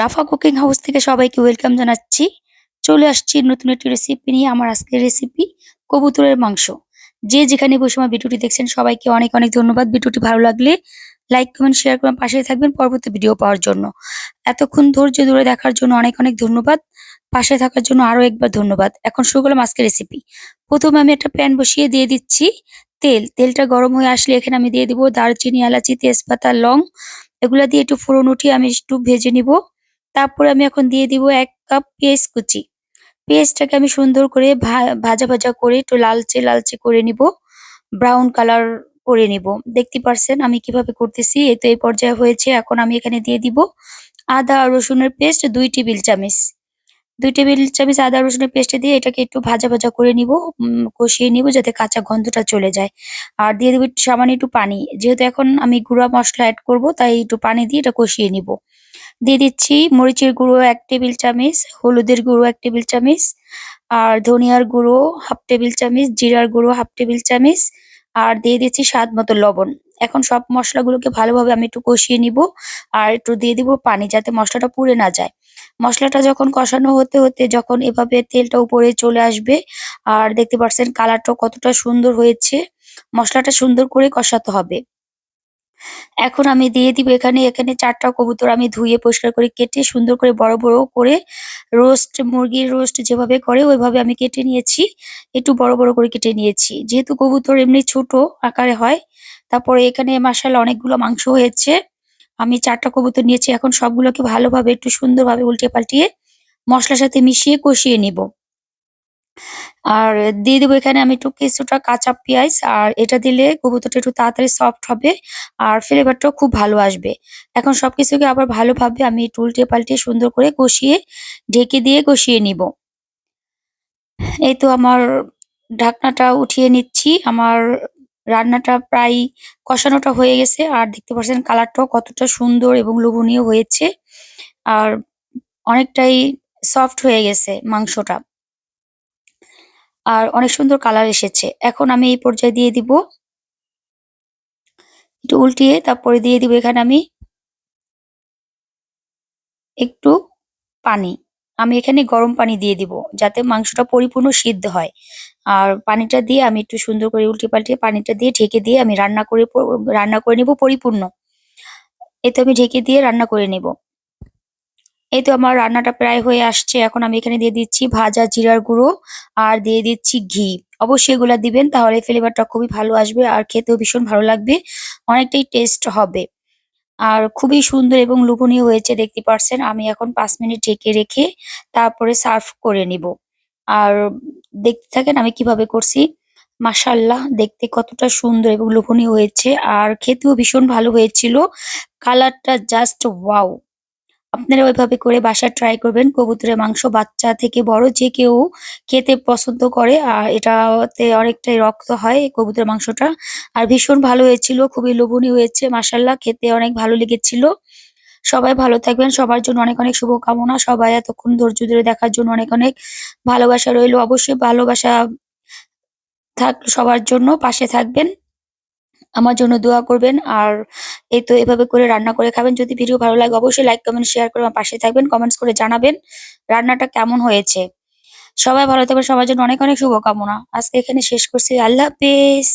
রাফা cooking house থেকে সবাইকে welcome জানাচ্ছি। চলে আসছি নতুন একটি রেসিপি নিয়ে আমার আজকের রেসিপি কবুতরের মাংস। যে যেখানে বসে আমার ভিডিওটি দেখছেন, সবাইকে অনেক অনেক ধন্যবাদ। ভিডিওটি ভালো লাগলে লাইক কমেন্ট শেয়ার করুন পাশে থাকবেন পরবর্তী ভিডিও পাওয়ার জন্য। এতক্ষণ ধৈর্য ধরে দেখার জন্য অনেক অনেক ধন্যবাদ। পাশে থাকার জন্য আরও একবার ধন্যবাদ। এখন শুরু করলাম আজকের রেসিপি প্রথমে আমি একটা প্যান বসিয়ে দিয়ে দিচ্ছি তেল। তেলটা গরম হয়ে আসলে এখানে আমি দিয়ে দিব দারচিনি, এলাচি, তেজপাতা, লং। এগুলা দিয়ে একটু ফোড়ন উঠিয়ে আমি একটু ভেজে নিব। তারপরে আমি এখন দিয়ে দিব এক কাপ পেঁয়াজ কুচি। পেঁয়াজটাকে আমি সুন্দর করে ভাজা ভাজা করে একটু লালচে লালচে করে নিব। ব্রাউন কালার করে নিব। দেখতে পারছেন আমি কীভাবে করতেছি? এই তো এই পর্যায়ে হয়েছে। এখন আমি এখানে দিয়ে দিব আদা রসুনের পেস্ট দুই টেবিল চামচ। দুই টেবিল চামচ আদা রসুনের পেস্ট দিয়ে এটাকে একটু ভাজা ভাজা করে নিব কষিয়ে নিব যাতে কাঁচা গন্ধটা চলে যায়। আর দিয়ে দেবো সামান্য একটু পানি। যেহেতু এখন আমি গুঁড়া মশলা অ্যাড করব, তাই একটু পানি দিয়ে এটা কষিয়ে নিব। দিয়ে দিচ্ছি। মরিচের গুঁড়ো এক টেবিল চামচ, হলুদের গুঁড়ো এক টেবিল চামচ, আর ধনিয়ার গুঁড়ো হাফ টেবিল চামচ, জিরার গুঁড়ো হাফ টেবিল চামচ, আর দিয়ে দিচ্ছি স্বাদ মতো লবণ। এখন সব মশলাগুলোকে ভালোভাবে আমি একটু কষিয়ে নিব, আর একটু দিয়ে দিব পানি যাতে মশলাটা পুড়ে না যায়। মশলাটা যখন কষানো হতে হতে যখন এভাবে তেলটা উপরে চলে আসবে, আর দেখতে পাচ্ছেন কালারটা কতটা সুন্দর হয়েছে, মশলাটা সুন্দর করে কষাতে হবে। এখন আমি দিয়ে দিব এখানে এখানে চারটা কবুতর আমি ধুয়ে পরিষ্কার করে কেটে সুন্দর করে বড় বড় করে রোস্ট মুরগির রোস্ট যেভাবে করে, ওইভাবে আমি কেটে নিয়েছি। একটু বড় বড় করে কেটে নিয়েছি। যেহেতু কবুতর এমনি ছোট আকারে হয়, তারপরে এখানে মাসাল অনেকগুলো মাংস হয়েছে। আমি চারটা কবুতর নিয়েছি, এখন সবগুলোকে ভালোভাবে একটু সুন্দরভাবে উল্টে পাল্টিয়ে মশলার সাথে মিশিয়ে কষিয়ে নিব। আর দিয়ে দেবো এখানে আমি একটু কিছুটা কাঁচা পেঁয়াজ, আর এটা দিলে কবুতরটা একটু তাড়াতাড়ি সফট হবে আর ফ্লেভারটাও খুব ভালো আসবে। এখন সবকিছুকে আবার ভালোভাবে আমি একটু উল্টে পাল্টে সুন্দর করে কষিয়ে, ঢেকে দিয়ে কষিয়ে নিব। এই তো আমার ঢাকনাটা উঠিয়ে নিচ্ছি। আমার রান্নাটা প্রায় কষানোটা হয়ে গেছে, আর দেখতে পাচ্ছেন কালারটাও কতটা সুন্দর এবং লোভনীয় হয়েছে। আর অনেকটাই সফট হয়ে গেছে মাংসটা। আর অনেক সুন্দর কালার এসেছে। এখন আমি এই পর্যায়ে দিয়ে দিব। একটু উল্টিয়ে তারপরে দিয়ে দিব এখানে আমি একটু পানি। আমি এখানে গরম পানি দিয়ে দিব যাতে মাংসটা পরিপূর্ণ সিদ্ধ হয়। আর পানিটা দিয়ে আমি একটু সুন্দর করে উল্টে পাল্টে পানিটা দিয়ে ঢেকে দিয়ে আমি রান্না করে রান্না করে নিব পরিপূর্ণ। এতে আমি ঢেকে দিয়ে রান্না করে নেব। এই তো আমার রান্নাটা প্রায় হয়ে আসছে। এখন আমি এখানে দিয়ে দিচ্ছি ভাজা জিরার গুঁড়ো আর দিয়ে দিচ্ছি ঘি। অবশ্যই এগুলা দিবেন, তাহলে ফ্লেভারটা খুবই ভালো আসবে আর খেতেও ভীষণ ভালো লাগবে। অনেকটাই টেস্ট হবে। আর খুবই সুন্দর এবং লোভনীয় হয়েছে, দেখতে পারছেন। আমি এখন পাঁচ মিনিট ঢেকে রেখে তারপরে সার্ভ করে নিব। আর দেখতে থাকেন আমি কীভাবে করছি। মাশাল্লাহ দেখতে কতটা সুন্দর এবং লোভনীয় হয়েছে। আর খেতেও ভীষণ ভালো হয়েছিল। কালারটা জাস্ট ওয়াও আপনারা ওইভাবে করে বাসায় ট্রাই করবেন। কবুতরের মাংস বাচ্চা থেকে বড় যে কেউ খেতে পছন্দ করে আর এটাতে অনেকটাই রক্ত হয় কবুতরের মাংসটা। আর ভীষণ ভালো হয়েছিল, খুবই লোভনীয় হয়েছে মাসাল্লাহ খেতে অনেক ভালো লেগেছিল। সবাই ভালো থাকবেন, সবার জন্য অনেক অনেক শুভকামনা। সবাই এতক্ষণ ধৈর্য ধরে দেখার জন্য অনেক অনেক ভালোবাসা রইল। অবশ্যই ভালোবাসা থাক, সবার জন্য পাশে থাকবেন। আমার জন্য দোয়া করবেন। আর এই তো এভাবে করে রান্না করে খাবেন। যদি ভিডিও ভালো লাগে অবশ্যই লাইক কমেন্ট শেয়ার করে আমার পাশে থাকবেন। কমেন্টস করে জানাবেন রান্নাটা কেমন হয়েছে। সবাই ভালো থাকবেন। সবার জন্য অনেক অনেক শুভকামনা। আজকে এখানে শেষ করছি। আল্লাহ হাফেজ।